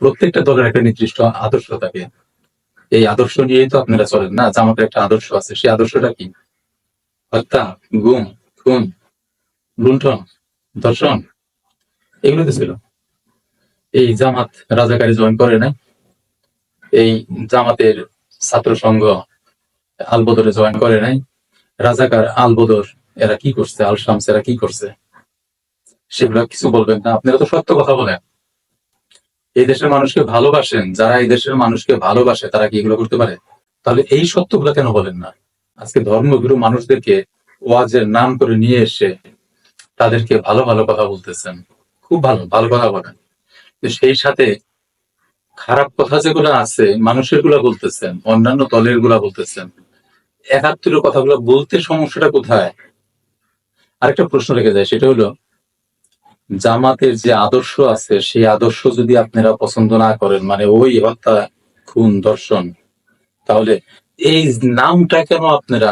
প্রত্যেকটা দলের একটা নির্দিষ্ট আদর্শ থাকে। এই আদর্শ নিয়েই তো আপনারা চলেন না? জামাতের একটা আদর্শ আছে। সেই আদর্শটা কি? হত্যা, গুম, খুন, লুণ্ঠন, ধর্ষণ, এগুলো তো ছিল। এই জামাত রাজাকারী জয়েন করে নাই। এই জামাতের ছাত্র সংঘ আলবদরে জয়েন করে নাই। রাজাকার আলবদর, এরা কি করছে? আল শামস এরা কি করছে? সেগুলো কিছু বলবেন না। আপনারা তো সত্য কথা বলেন। এই দেশের মানুষকে ভালোবাসেন, যারা এই দেশের মানুষকে ভালোবাসে, তারা কি এগুলো করতে পারে? তাহলে এই সত্যগুলো কেন বলেন না? আজকে ধর্মগুরু মানুষদেরকে ওয়াজের নাম করে নিয়ে এসে তাদেরকে ভালো ভালো কথা বলতেছেন। খুব ভালো ভালো কথা বলেন। সেই সাথে খারাপ কথা যেগুলো আছে, মানুষেরগুলা বলতেছেন, অন্যান্য দলেরগুলা বলতেছেন। একাত্তরের কথাগুলো বলতে সমস্যাটা কোথায়? আরেকটা প্রশ্ন রেখে যায়, সেটা হলো জামাতের যে আদর্শ আছে, সেই আদর্শ যদি আপনারা পছন্দ না করেন মানে ওই হত্যা খুন দর্শন তাহলে এই নামটা কেন আপনারা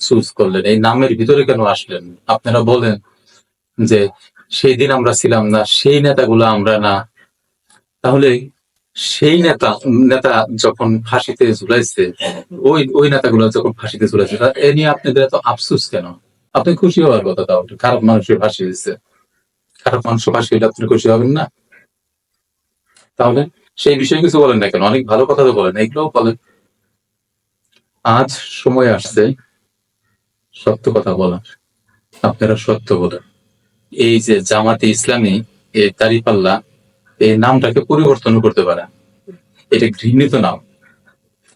চুজ করলেন? এই নামের ভিতরে কেন আসলেন? আপনারা বলেন যে সেই দিন আমরা ছিলাম না, সেই নেতাগুলো আমরা না। তাহলে সেই নেতা নেতা যখন ফাঁসিতে ঝুলাইছে, ওই ওই নেতাগুলো যখন ফাঁসিতে ঝুলাইছে এ নিয়ে আপনাদের এত আফসুস কেন? আপনি খুশি হওয়ার কথা তাও, খারাপ মানুষের ফাঁসি দিচ্ছে খারাপ মানুষ ফাঁসি হলে আপনি খুশি হবেন না। তাহলে সেই বিষয়ে কিছু বলেন না কেন? অনেক ভালো কথা তো বলেন, এগুলোও বলেন। আজ সময় আসছে সত্য কথা বলার। আপনারা সত্য বলেন। এই যে জামাতে ইসলামী, এই দাঁড়িপাল্লা এই নামটাকে পরিবর্তন করতে পারে। এটা ঘৃণিত নাম।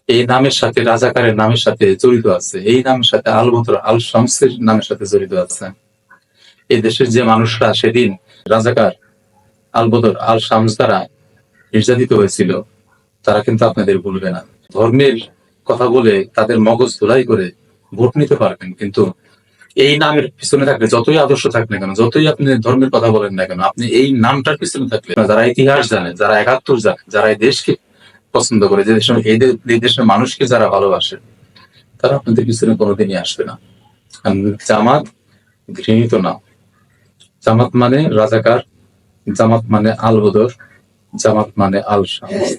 এই নামের সাথে রাজাকারের নামের সাথে জড়িত আছে। এই নামের সাথে আল বদর আল শামসের নামের সাথে জড়িত আছে। এই দেশের যে মানুষরা সেদিন রাজাকার আল বদর আল শামস দ্বারা নির্যাতিত হয়েছিল, তারা কিন্তু আপনাদের ভুলবে না। ধর্মের কথা বলে তাদের মগজ ধুলাই করে ভোট নিতে পারবেন, কিন্তু এই নামের পিছনে থাকলে, যতই আদর্শ থাক না কেন, যতই আপনি ধর্মের কথা বলেন না কেন, আপনি এই নামটার পিছনে থাকলে, যারা ইতিহাস জানে, যারা একাত্তর জানে, যারা এই দেশকে পছন্দ করে, যে দেশের, এই দেশের মানুষকে যারা ভালোবাসে, তারা আপনাদের পিছনে কোনোদিনই আসবে না। জামাত ঘৃণিত নাম জামাত মানে রাজাকার জামাত মানে আল বদর জামাত মানে আল শামস